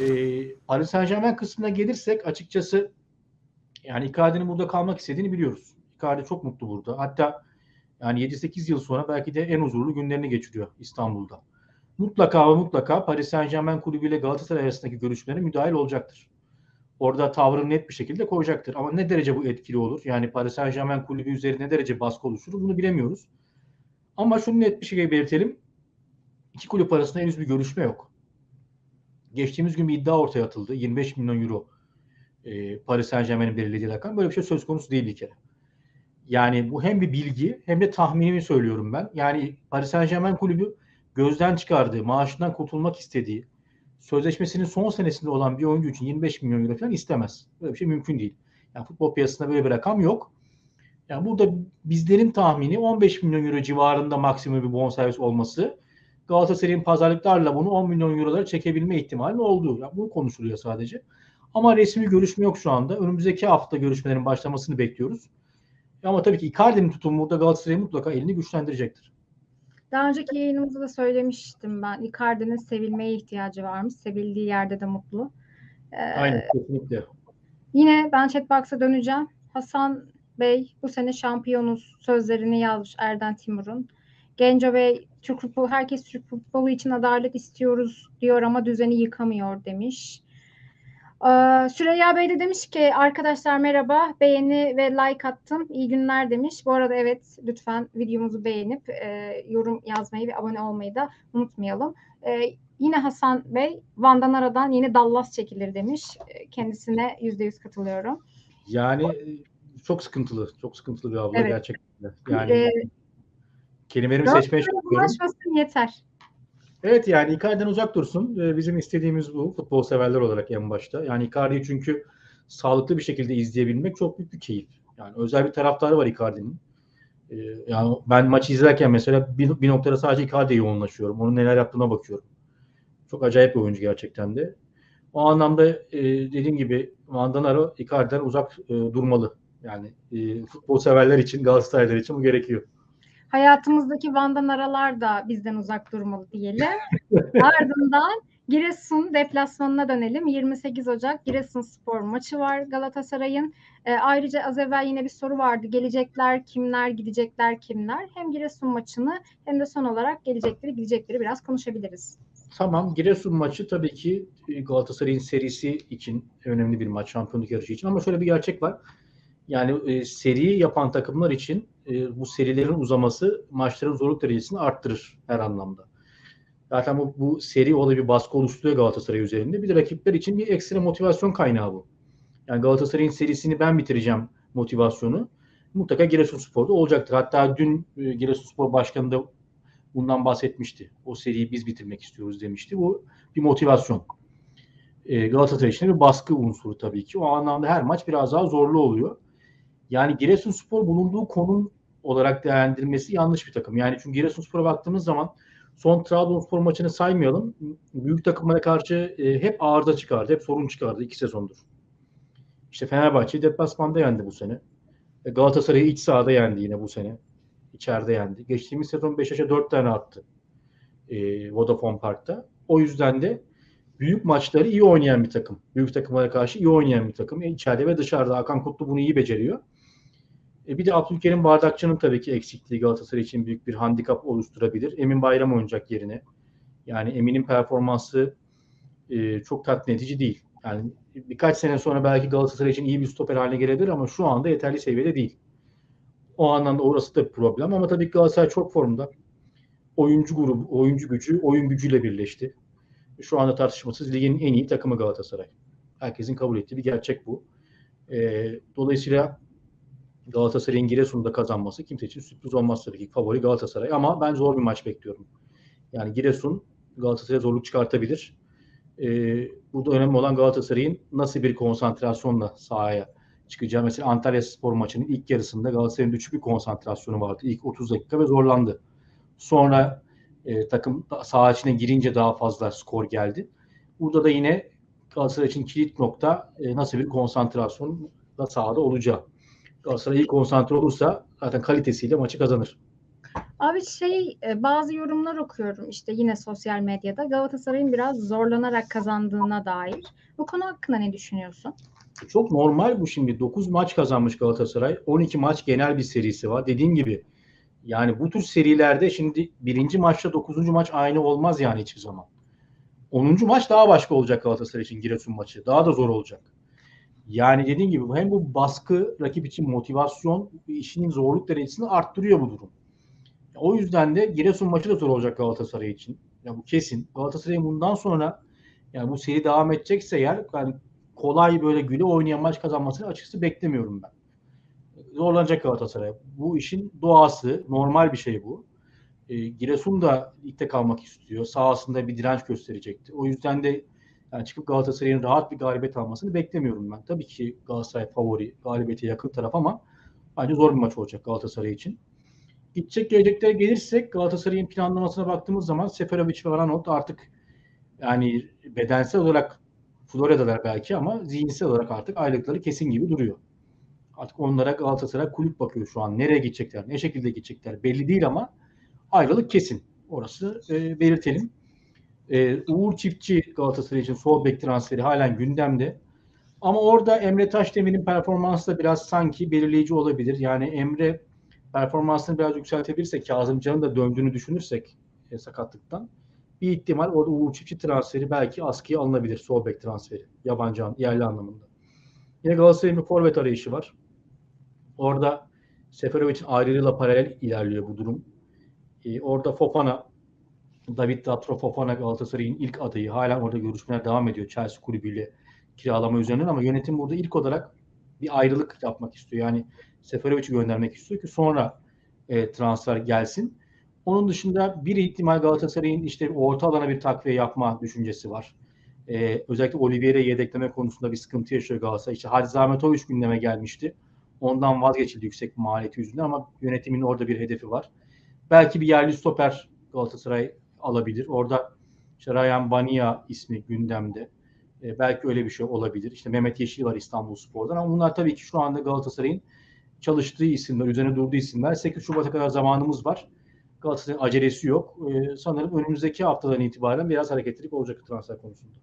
E, Paris Saint Germain kısmına gelirsek açıkçası yani Icardi'nin burada kalmak istediğini biliyoruz. Icardi çok mutlu burada. Hatta yani 7-8 yıl sonra belki de en huzurlu günlerini geçiriyor İstanbul'da. Mutlaka ve mutlaka Paris Saint Germain kulübü ile Galatasaray arasındaki görüşmelere müdahil olacaktır. Orada tavrını net bir şekilde koyacaktır. Ama ne derece bu etkili olur? Yani Paris Saint Germain kulübü üzerine ne derece baskı oluşturur? Bunu bilemiyoruz. Ama şunu net bir şekilde belirtelim. İki kulüp arasında henüz bir görüşme yok. Geçtiğimiz gün bir iddia ortaya atıldı. 25 milyon euro e, Paris Saint Germain'in belirlediği rakam. Böyle bir şey söz konusu değil bir kere. Yani bu hem bir bilgi hem de tahminimi söylüyorum ben. Yani Paris Saint Germain kulübü gözden çıkardığı, maaşından kurtulmak istediği, sözleşmesinin son senesinde olan bir oyuncu için 25 milyon euro falan istemez. Böyle bir şey mümkün değil. Yani futbol piyasasında böyle bir rakam yok. Yani burada bizlerin tahmini 15 milyon euro civarında maksimum bir bonservis olması. Galatasaray'ın pazarlıklarla bunu 10 milyon eurolara çekebilme ihtimali olduğu. Yani bu konuşuluyor sadece. Ama resmi görüşme yok şu anda. Önümüzdeki hafta görüşmelerin başlamasını bekliyoruz. Ama tabii ki Icardi'nin tutumu burada Galatasaray mutlaka elini güçlendirecektir. Daha önceki yayınımızda da söylemiştim ben. Icardi'nin sevilmeye ihtiyacı varmış. Sevildiği yerde de mutlu. Ee, Aynen kesinlikle. Yine ben chatbox'a döneceğim. Hasan Bey bu sene şampiyonuz sözlerini yazmış Erden Timur'un. Genco Bey Türk futbolu herkes Türk futbolu için adalet istiyoruz diyor ama düzeni yıkamıyor demiş. Ee, Süreyya Bey de demiş ki arkadaşlar merhaba beğeni ve like attım iyi günler demiş. Bu arada evet lütfen videomuzu beğenip e, yorum yazmayı ve abone olmayı da unutmayalım. E, yine Hasan Bey Van'dan aradan yeni Dallas çekilir demiş. E, kendisine yüzde yüz katılıyorum. Yani çok sıkıntılı çok sıkıntılı bir abla evet. gerçekten. Yani e, kelimelerimi seçmeye çalışıyorum. yeter. Evet yani Icardi'den uzak dursun. Bizim istediğimiz bu futbol severler olarak en başta. Yani Icardi'yi çünkü sağlıklı bir şekilde izleyebilmek çok büyük bir keyif. Yani özel bir taraftarı var Icardi'nin. Yani ben maçı izlerken mesela bir, bir noktada sadece Icardi'ye yoğunlaşıyorum. Onun neler yaptığına bakıyorum. Çok acayip bir oyuncu gerçekten de. O anlamda dediğim gibi Vandanaro Icardi'den uzak durmalı. Yani futbol severler için, Galatasaraylar için bu gerekiyor hayatımızdaki Van'dan aralar da bizden uzak durmalı diyelim. Ardından Giresun deplasmanına dönelim. 28 Ocak Giresun Spor maçı var Galatasaray'ın. E, ayrıca az evvel yine bir soru vardı. Gelecekler kimler, gidecekler kimler? Hem Giresun maçını hem de son olarak gelecekleri, gidecekleri biraz konuşabiliriz. Tamam. Giresun maçı tabii ki Galatasaray'ın serisi için önemli bir maç. Şampiyonluk yarışı için. Ama şöyle bir gerçek var. Yani e, seri yapan takımlar için e, bu serilerin uzaması maçların zorluk derecesini arttırır her anlamda. Zaten bu, bu seri olayı bir baskı oluşturuyor Galatasaray üzerinde. Bir de rakipler için bir ekstra motivasyon kaynağı bu. Yani Galatasaray'ın serisini ben bitireceğim motivasyonu mutlaka Giresunspor'da olacaktır. Hatta dün e, Giresunspor Başkanı da bundan bahsetmişti. O seriyi biz bitirmek istiyoruz demişti. Bu bir motivasyon. E, Galatasaray için bir baskı unsuru tabii ki. O anlamda her maç biraz daha zorlu oluyor. Yani Giresunspor bulunduğu konum olarak değerlendirmesi yanlış bir takım. Yani çünkü Giresunspor'a baktığımız zaman son Trabzonspor maçını saymayalım. Büyük takımlara karşı e, hep arıza çıkardı, hep sorun çıkardı iki sezondur. İşte Fenerbahçe'yi deplasmanda yendi bu sene. E, Galatasaray'ı iç sahada yendi yine bu sene. İçeride yendi. Geçtiğimiz sezon Beşiktaş'a dört tane attı. E, Vodafone Park'ta. O yüzden de büyük maçları iyi oynayan bir takım. Büyük takımlara karşı iyi oynayan bir takım. E, içeride ve dışarıda. Hakan Kutlu bunu iyi beceriyor. E bir de Abdülkerim Bardakçı'nın tabii ki eksikliği Galatasaray için büyük bir handikap oluşturabilir. Emin Bayram oynayacak yerine. Yani Emin'in performansı e, çok tatmin edici değil. Yani birkaç sene sonra belki Galatasaray için iyi bir stoper haline gelebilir ama şu anda yeterli seviyede değil. O anlamda orası da bir problem ama tabii Galatasaray çok formda. Oyuncu grubu, oyuncu gücü, oyun gücüyle birleşti. Şu anda tartışmasız ligin en iyi takımı Galatasaray. Herkesin kabul ettiği bir gerçek bu. E, dolayısıyla Galatasaray'ın Giresun'da kazanması kimse için sürpriz olmaz tabii ki. Favori Galatasaray ama ben zor bir maç bekliyorum. Yani Giresun Galatasaray'a zorluk çıkartabilir. Ee, burada önemli olan Galatasaray'ın nasıl bir konsantrasyonla sahaya çıkacağı. Mesela Antalya Spor maçının ilk yarısında Galatasaray'ın düşük bir konsantrasyonu vardı. İlk 30 dakika ve zorlandı. Sonra e, takım saha içine girince daha fazla skor geldi. Burada da yine Galatasaray için kilit nokta e, nasıl bir konsantrasyonla sahada olacağı. Galatasaray iyi konsantre olursa zaten kalitesiyle maçı kazanır. Abi şey e, bazı yorumlar okuyorum işte yine sosyal medyada Galatasaray'ın biraz zorlanarak kazandığına dair. Bu konu hakkında ne düşünüyorsun? Çok normal bu şimdi. 9 maç kazanmış Galatasaray. 12 maç genel bir serisi var. Dediğim gibi yani bu tür serilerde şimdi birinci maçta 9. maç aynı olmaz yani hiçbir zaman. 10. maç daha başka olacak Galatasaray için Giresun maçı. Daha da zor olacak. Yani dediğim gibi hem bu baskı rakip için motivasyon işinin zorluk derecesini arttırıyor bu durum. O yüzden de Giresun maçı da zor olacak Galatasaray için. Ya bu kesin. Galatasaray'ın bundan sonra yani bu seri devam edecekse eğer yani kolay böyle güle oynayan maç kazanmasını açıkçası beklemiyorum ben. Zorlanacak Galatasaray. Bu işin doğası, normal bir şey bu. E, Giresun da ligde kalmak istiyor. Sahasında bir direnç gösterecekti. O yüzden de yani çıkıp Galatasaray'ın rahat bir galibiyet almasını beklemiyorum ben. Tabii ki Galatasaray favori, galibiyete yakın taraf ama bence zor bir maç olacak Galatasaray için. Gidecek geleceklere gelirsek Galatasaray'ın planlamasına baktığımız zaman Seferovic ve Aranot artık yani bedensel olarak Florya'dalar belki ama zihinsel olarak artık aylıkları kesin gibi duruyor. Artık onlara Galatasaray kulüp bakıyor şu an. Nereye gidecekler, ne şekilde gidecekler belli değil ama ayrılık kesin. Orası e, belirtelim. E, Uğur Çiftçi Galatasaray için sol bek transferi halen gündemde. Ama orada Emre Taşdemir'in performansı da biraz sanki belirleyici olabilir. Yani Emre performansını biraz yükseltebilirse Kazımcan'ın da döndüğünü düşünürsek e, sakatlıktan bir ihtimal orada Uğur Çiftçi transferi belki askıya alınabilir. Sol bek transferi. Yabancı yerli anlamında. Yine Galatasaray'ın bir forvet arayışı var. Orada Seferovic'in ayrılığıyla paralel ilerliyor bu durum. Ee, orada Fofana, David Datro Fofana Galatasaray'ın ilk adayı. Hala orada görüşmeler devam ediyor Chelsea kulübüyle kiralama üzerinden ama yönetim burada ilk olarak bir ayrılık yapmak istiyor. Yani Seferovic'i göndermek istiyor ki sonra e, transfer gelsin. Onun dışında bir ihtimal Galatasaray'ın işte orta alana bir takviye yapma düşüncesi var. Ee, özellikle Olivier'i yedekleme konusunda bir sıkıntı yaşıyor Galatasaray. İşte Hadzi Ahmetovic gündeme gelmişti. Ondan vazgeçildi yüksek maliyeti yüzünden ama yönetimin orada bir hedefi var. Belki bir yerli stoper Galatasaray alabilir. Orada işte Ryan Bania ismi gündemde. Ee, belki öyle bir şey olabilir. İşte Mehmet Yeşil var İstanbul Spor'dan ama bunlar tabii ki şu anda Galatasaray'ın çalıştığı isimler, üzerine durduğu isimler. 8 Şubat'a kadar zamanımız var. Galatasaray'ın acelesi yok. Ee, sanırım önümüzdeki haftadan itibaren biraz hareketlilik olacak transfer konusunda.